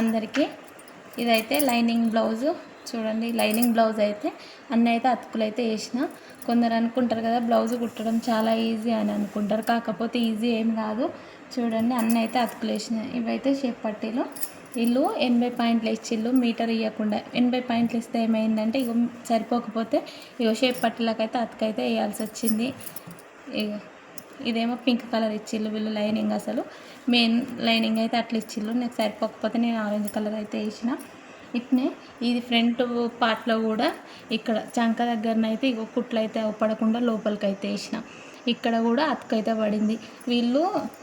అందరికీ ఇదైతే lining blouse. చూడండి లైనింగ్ బ్లౌజ్ అయితే అన్నీ అయితే అతుకులు అయితే వేసిన. కొందరు అనుకుంటారు కదా బ్లౌజ్ కుట్టడం చాలా ఈజీ అని అనుకుంటారు. కాకపోతే ఈజీ ఏం కాదు. చూడండి అన్నీ అయితే అతుకులు వేసిన. ఇవైతే షేప్ పట్టీలు. ఇల్లు ఎనభై పాయింట్లు ఇచ్చిల్లు మీటర్ ఇవ్వకుండా ఎనభై పాయింట్లు ఇస్తే ఏమైందంటే ఇక సరిపోకపోతే ఇక షేప్ పట్టీలకైతే అతుకైతే వేయాల్సి వచ్చింది. ఇక ఇదేమో పింక్ కలర్ ఇచ్చిళ్ళు వీళ్ళు లైనింగ్ అసలు. మెయిన్ లైనింగ్ అయితే అట్లా ఇచ్చిళ్ళు. నాకు సరిపోకపోతే నేను ఆరెంజ్ కలర్ అయితే వేసిన. ఇట్నే ఇది ఫ్రంట్ పార్ట్లో కూడా ఇక్కడ చంక దగ్గరనైతే ఇగో కుట్లు అయితే పడకుండా లోపలికి అయితే వేసిన. ఇక్కడ కూడా అతుకైతే పడింది. వీళ్ళు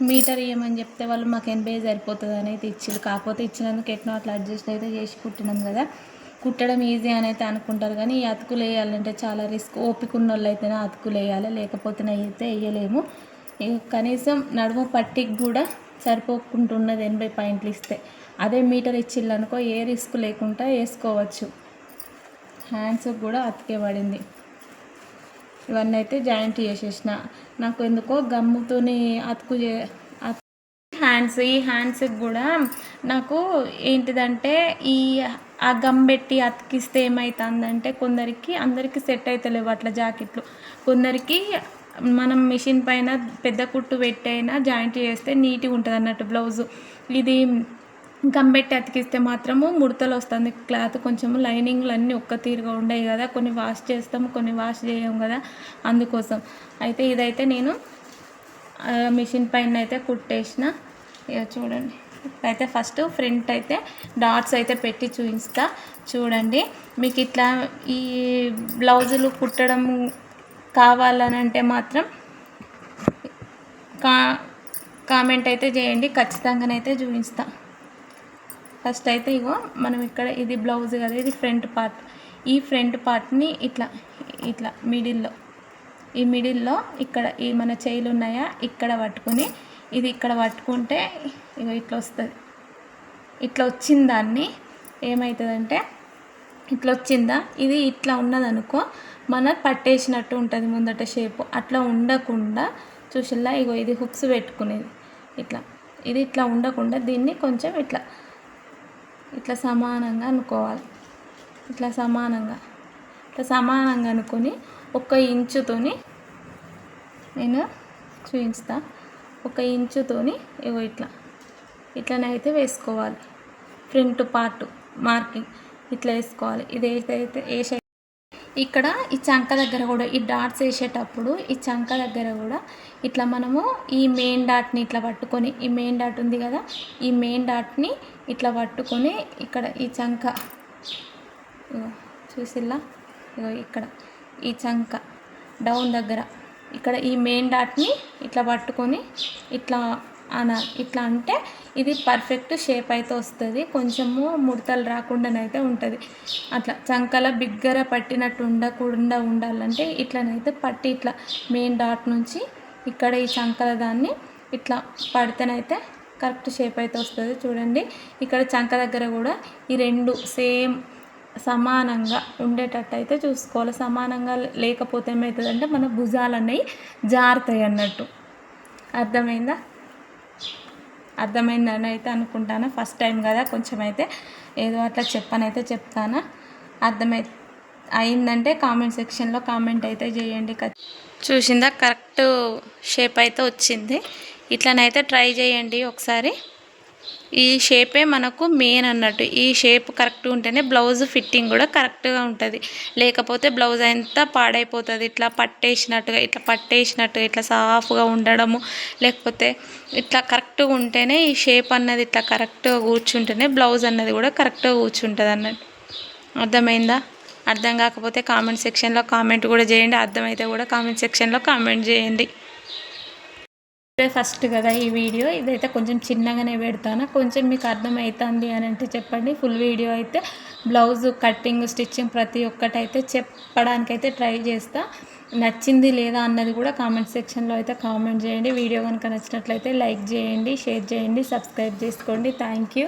మీటర్ ఇవ్వమని చెప్తే వాళ్ళు మాకు ఎనభై సరిపోతుంది అని అయితే ఇచ్చిళ్ళు. కాకపోతే ఇచ్చినందుకు ఎట్నో అట్లా అడ్జస్ట్ అయితే చేసి కుట్టినాం కదా. కుట్టడం ఈజీ అని అయితే అనుకుంటారు. కానీ ఈ అతుకులు వేయాలంటే చాలా రిస్క్ ఓపిక ఉన్న వాళ్ళు అయితేనే అతుకులు వేయాలి. లేకపోతే అయితే వేయలేము. కనీసం నడుము పట్టికి కూడా సరిపోకుంటున్నది ఎనభై పాయింట్లు ఇస్తే. అదే మీటర్ ఇచ్చిల్లనుకో ఏ రిస్క్ లేకుండా వేసుకోవచ్చు. హ్యాండ్స్ కూడా అతికే పడింది. ఇవన్నీ అయితే జాయింట్ చేసేసిన. నాకు ఎందుకో గమ్ముతోని అతుకు చే హ్యాండ్స్ ఈ హ్యాండ్స్కి కూడా నాకు ఏంటిదంటే ఈ ఆ గమ్ పెట్టి అతికిస్తే ఏమవుతుందంటే కొందరికి అందరికీ సెట్ అవుతలేవు అట్లా జాకెట్లు. కొందరికి మనం మిషన్ పైన పెద్ద కుట్టు పెట్టైనా జాయింట్ చేస్తే నీట్గా ఉంటుంది అన్నట్టు బ్లౌజు ఇది గమ్ పెట్టి అతికిస్తే మాత్రము ముడతలు వస్తుంది క్లాత్ కొంచెం లైనింగ్లు అన్నీ ఒక్క తీరుగా ఉండవు కదా. కొన్ని వాష్ చేస్తాము కొన్ని వాష్ చేయం కదా అందుకోసం. అయితే ఇదైతే నేను మిషన్ పైన అయితే కుట్టేసిన ఇక చూడండి. అయితే ఫస్ట్ ఫ్రంట్ అయితే డాట్స్ అయితే పెట్టి చూపిస్తా. చూడండి. మీకు ఇట్లా ఈ బ్లౌజులు కుట్టడం కావాలని అంటే మాత్రం కా కామెంట్ అయితే చేయండి. ఖచ్చితంగానైతే చూపిస్తా. ఫస్ట్ అయితే ఇగో మనం ఇక్కడ ఇది బ్లౌజ్ కదా ఇది ఫ్రంట్ పార్ట్. ఈ ఫ్రంట్ పార్ట్ని ఇట్లా ఇట్లా మిడిల్లో. ఈ మిడిల్లో ఇక్కడ ఈ మన చేయిలు ఉన్నాయా? ఇక్కడ పట్టుకొని ఇది ఇక్కడ పట్టుకుంటే ఇక ఇట్లా వస్తుంది. ఇట్లా వచ్చిన దాన్ని ఏమవుతుందంటే ఇట్లా వచ్చిందా? ఇది ఇట్లా ఉన్నదనుకో మన పట్టేసినట్టు ఉంటుంది ముందట షేపు. అట్లా ఉండకుండా చూసిల్లా? ఇగో ఇది హుక్స్ పెట్టుకునేది. ఇట్లా. ఇది ఇట్లా ఉండకుండా దీన్ని కొంచెం ఇట్లా ఇట్లా సమానంగా అనుకోవాలి. ఇట్లా సమానంగా. ఇట్లా సమానంగా అనుకొని ఒక ఇంచుతోని నేను చూపిస్తా ఒక ఇంచుతోని ఇగో ఇట్లా. ఇట్లనైతే వేసుకోవాలి. ఫ్రంట్ పార్ట్ మార్కింగ్ ఇట్లా వేసుకోవాలి. ఇది ఏదైతే వేసే ఇక్కడ ఈ చంక దగ్గర కూడా ఈ డాట్స్ వేసేటప్పుడు ఈ చంక దగ్గర కూడా ఇట్లా మనము ఈ మెయిన్ డాట్ని ఇట్లా పట్టుకొని ఈ మెయిన్ డాట్ ఉంది కదా ఈ మెయిన్ డాట్ని ఇట్లా పట్టుకొని ఇక్కడ ఈ చంక చూసిల్లా? ఇగో ఇక్కడ ఈ చంక డౌన్ దగ్గర. ఇక్కడ ఈ మెయిన్ డాట్ని ఇట్లా పట్టుకొని ఇట్లా అన ఇట్లా అంటే ఇది పర్ఫెక్ట్ షేప్ అయితే వస్తుంది. కొంచెము ముడతలు రాకుండానైతే ఉంటుంది. అట్లా చంకల బిగ్గర పట్టినట్టు ఉండకుండా ఉండాలంటే ఇట్లనైతే పట్టి ఇట్లా మెయిన్ డాట్ నుంచి ఇక్కడ ఈ చంకల దాన్ని ఇట్లా పడితేనైతే కరెక్ట్ షేప్ అయితే వస్తుంది. చూడండి. ఇక్కడ చంక దగ్గర కూడా ఈ రెండు సేమ్ సమానంగా ఉండేటట్టు అయితే చూసుకోవాలి. సమానంగా లేకపోతే ఏమవుతుందంటే మన భుజాలు అనేవి జారుతాయి అన్నట్టు. అర్థమైందా? అర్థమైందని అయితే అనుకుంటాను? ఫస్ట్ టైం కదా కొంచెం అయితే ఏదో అట్లా చెప్పనైతే చెప్తాను? అర్థమై అయిందంటే కామెంట్ సెక్షన్లో కామెంట్ అయితే చేయండి. చూసిందా? కరెక్ట్ షేప్ అయితే వచ్చింది. ఇట్లనైతే ట్రై చేయండి ఒకసారి. ఈ షేపే మనకు మెయిన్ అన్నట్టు. ఈ షేప్ కరెక్ట్గా ఉంటేనే బ్లౌజ్ ఫిట్టింగ్ కూడా కరెక్ట్గా ఉంటుంది. లేకపోతే బ్లౌజ్ అంతా పాడైపోతుంది ఇట్లా పట్టేసినట్టుగా ఇట్లా పట్టేసినట్టుగా ఇట్లా సాఫ్గా ఉండడము లేకపోతే ఇట్లా కరెక్ట్గా ఉంటేనే ఈ షేప్ అన్నది ఇట్లా కరెక్ట్గా కూర్చుంటేనే బ్లౌజ్ అన్నది కూడా కరెక్ట్గా కూర్చుంటుంది అన్నట్టు. అర్థమైందా? అర్థం కాకపోతే కామెంట్ సెక్షన్లో కామెంట్ కూడా చేయండి. అర్థమైతే కూడా కామెంట్ సెక్షన్లో కామెంట్ చేయండి. ఫస్ట్ కదా ఈ వీడియో ఇదైతే కొంచెం చిన్నగానే పెడతాను. కొంచెం మీకు అర్థమవుతుంది అని అంటే చెప్పండి. ఫుల్ వీడియో అయితే బ్లౌజ్ కట్టింగ్ స్టిచ్చింగ్ ప్రతి ఒక్కటి అయితే చెప్పడానికైతే ట్రై చేస్తా. నచ్చింది లేదా అన్నది కూడా కామెంట్ సెక్షన్లో అయితే కామెంట్ చేయండి. వీడియో కనుక నచ్చినట్లయితే లైక్ చేయండి షేర్ చేయండి సబ్స్క్రైబ్ చేసుకోండి. Thank you